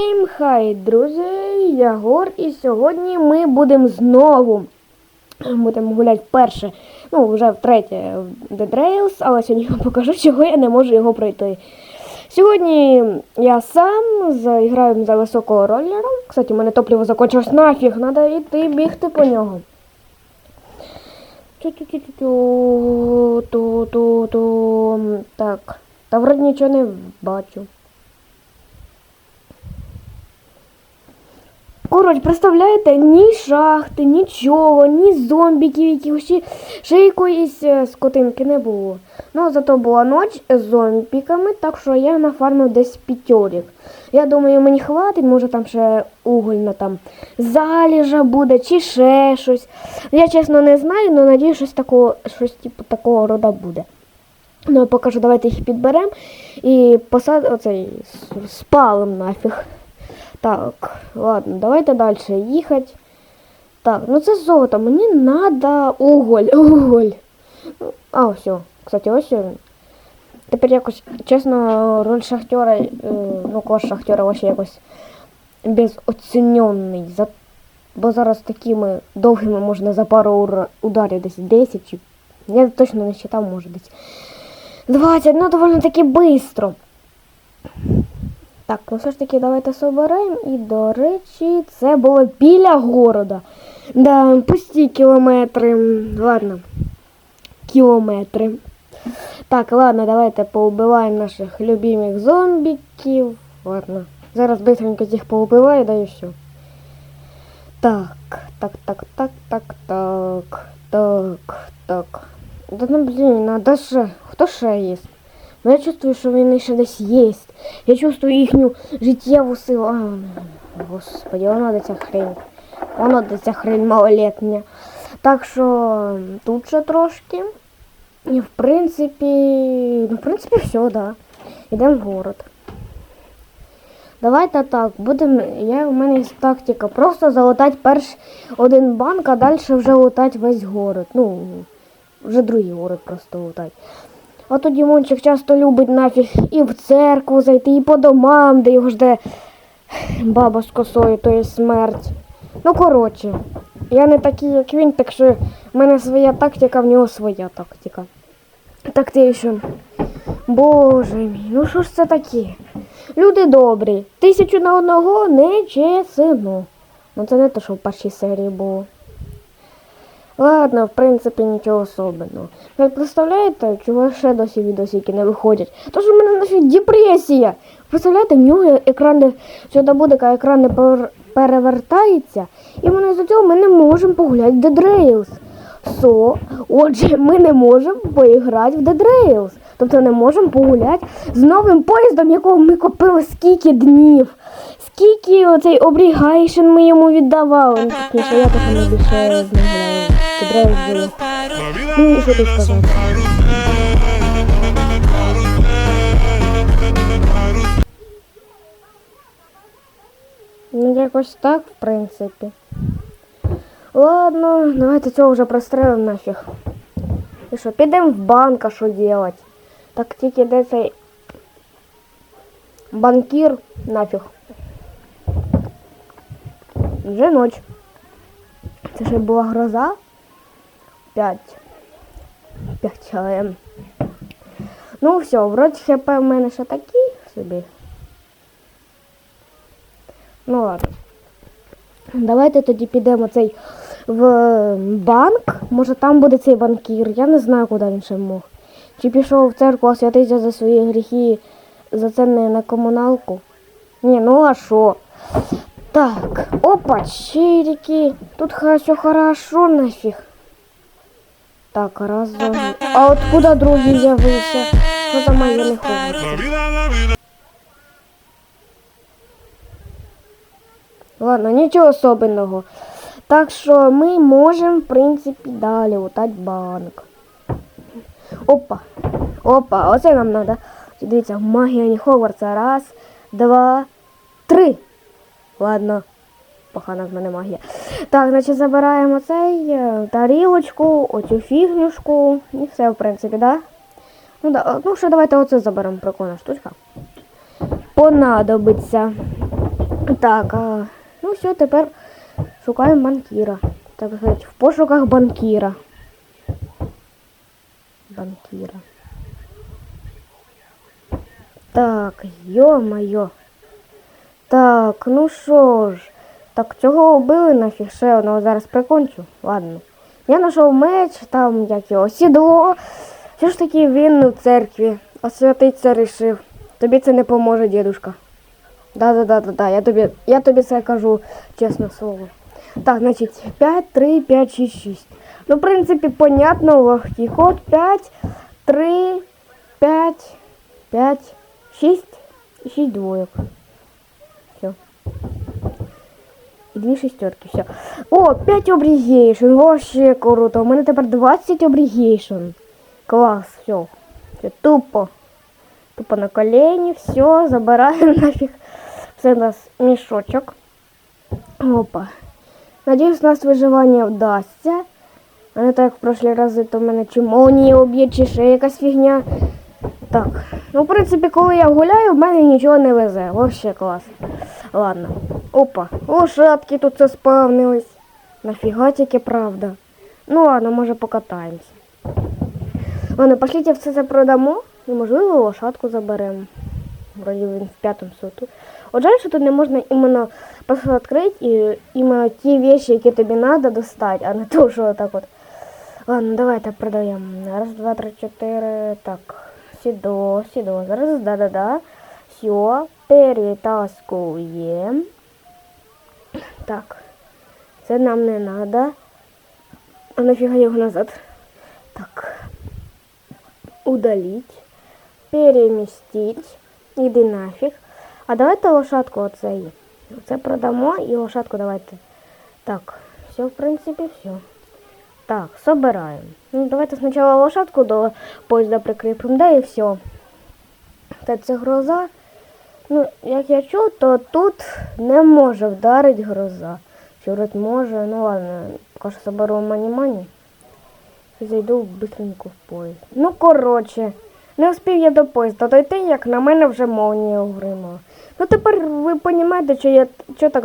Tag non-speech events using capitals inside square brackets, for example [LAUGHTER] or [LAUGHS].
Всім хай, друзі, я Гор, і сьогодні ми будемо знову будемо гуляти вперше, ну вже втретє в Dead Rails, але сьогодні я покажу, чого я не можу його пройти. Сьогодні я сам заіграю за високого роллера. Кстати, у мене топливо закончилось нафіг, треба йти бігти по нього. Так, та вроді нічого не бачу. Коротше, представляєте, ні шахти, нічого, ні зомбіків, якихось ще, якоїсь е, скотинки не було. Ну, зато була ніч з зомбіками, так що я нафармив десь п'ятьорік. Я думаю, мені хватить, може там ще угольна там заліжа буде, чи ще щось. Я чесно не знаю, але надію, щось такого, щось типу такого рода буде. Ну, я покажу, давайте їх підберемо і посад оцей спалим нафіг. Так, ладно, давайте далі їхати. Так, ну це золото. Мені треба уголь. Уголь. Ну, А, все. Кстати, ось він. Тепер якось, чесно, роль шахтера, е, ну, клас шахтера вообще якось безоцінений. За... Бо зараз такими довгими можна за пару ура- ударів десь 10 чи. Я точно не считав, може десь. 20, ну доволі таки швидко. Так, ну все ж таки давайте соберемо. І, до речі, це було біля города. Да, пусті кілометри. Ладно. Кілометри. Так, ладно, давайте поубиваємо наших любимих зомбіків. Ладно. Зараз быстренько їх поубиваю, да і все. Так, так, так, так, так, так, так, так. Да ну блін, надо ще. Хто ще є? Ну я чувствую, що вони ще десь є. Я чувствую їхню життєву силу. А, господи, воно де ця хрень. Воно де ця хрень малолетня. Так що тут ще трошки. І в принципі, ну, в принципі, все, да. Йдемо в город. Давайте так, будемо. Я, у мене є тактика. Просто залутати перш один банк, а далі вже лутати весь город. Ну, вже другий город просто лутати. А то Дімончик часто любить нафіг і в церкву зайти, і по домам, де його жде баба з косою, то є смерть. Ну, коротше, я не такий, як він, так що в мене своя тактика, в нього своя тактика. Тактична. Боже мій, ну що ж це таке? Люди добрі, тисячу на одного не чесно. Ну це не те, що в першій серії було. Ладно, в принципі, нічого особенного. Ви представляєте, чого ще досі відосики не виходять? То що в мене нафіг депресія. Представляєте, в нього екран не сюди буде, коли екран не пер- перевертається, і мене за цього ми не можемо погуляти в Dead Rails. Со, отже, ми не можемо поіграти в Dead Rails. Тобто не можемо погуляти з новим поїздом, якого ми купили скільки днів. Скільки оцей обрігайшн ми йому віддавали. Ну, точніше, я так не більше з Ну, якось так, в принципі. Ладно, давайте цього вже прострелимо нафіг. І що, підемо в банк, а що делать? Так тільки де цей банкір нафіг. Вже ніч. Це ще була гроза. П'ять. П'ять ем. Ну все, вроді хп в мене ще такі собі. Ну ладно. Давайте тоді підемо цей в банк. Може там буде цей банкір. Я не знаю, куди він ще мог. Чи пішов в церкву освятитися за свої гріхи, за це не на комуналку. Ні, ну а що? Так, опа, чирики. Тут все хорошо нафіг. Так, раз, два. А от куди другий з'явився? Що за моє не ходить? Ладно, нічого особенного. Так що ми можемо, в принципі, далі лутати банк. Опа. Опа, оце нам треба. Дивіться, магія не Хогвартса. Раз, два, три. Ладно. Погана в мене магія. Так, значить забираємо цей е, тарілочку, оцю фігнюшку. І все, в принципі, да? Ну да, ну що, давайте оце заберемо, прикольна штучка. Понадобиться. Так, а, ну все, тепер шукаємо банкіра. Так сказати, в пошуках банкіра. Банкіра. Так, йо-моє. Так, ну що ж. Так, цього вбили нафіг ще одного зараз прикончу. Ладно. Я знайшов меч, там як його сідло. Все ж таки він у церкві. Освятиться рішив. Тобі це не поможе, дідушка. Да-да-да-да-да, я тобі, я тобі це кажу, чесне слово. Так, значить, 5, 3, 5, 6, 6. Ну, в принципі, понятно, легкий ход. 5, 3, 5, 5, 6 і 6 двоєк. Все. І дві шестерки, все. О, 5 обрігейшн, вообще круто. У мене тепер 20 обрігейшн. Клас, все. Все тупо. Тупо на колені, [LAUGHS] все, забираємо нафіг. Це у нас мішочок. Опа. Надіюсь, у нас виживання вдасться. А не так, в прошлі рази, то в мене чи молнія об'є, чи ще якась фігня. Так. Ну, в принципі, коли я гуляю, в мене нічого не везе. Вообще клас. Ладно. Опа. Лошадки тут заспавнились. Нафіга тільки правда. Ну ладно, може покатаємося. Ладно, пошліть все це продамо. І можливо лошадку заберемо. Вроді він в п'ятому соту. От жаль, що тут не можна іменно просто відкрити і іменно ті вещи, які тобі треба достати, а не то, що так от. Ладно, давайте продаємо. Раз, два, три, чотири. Так. Сідо, сідо. Зараз да-да-да. Все, перетаскуємо. Так. Це нам не треба. А нафіга його назад? Так. Удалить. Перемістить. Іди нафіг. А давайте лошадку оцей. Оце продамо і лошадку давайте. Так, все, в принципі, все. Так, собираємо. Ну, давайте спочатку лошадку до поїзда прикріпимо, да і все. Та це гроза. Ну, як я чув, то тут не може вдарити гроза. Вроде може, ну ладно, поки заберу мані-мані. Зайду быстренько в поїзд. Ну, коротше, не успів я до поїзда дойти, як на мене вже молнія угримала. Ну тепер ви розумієте, що я що так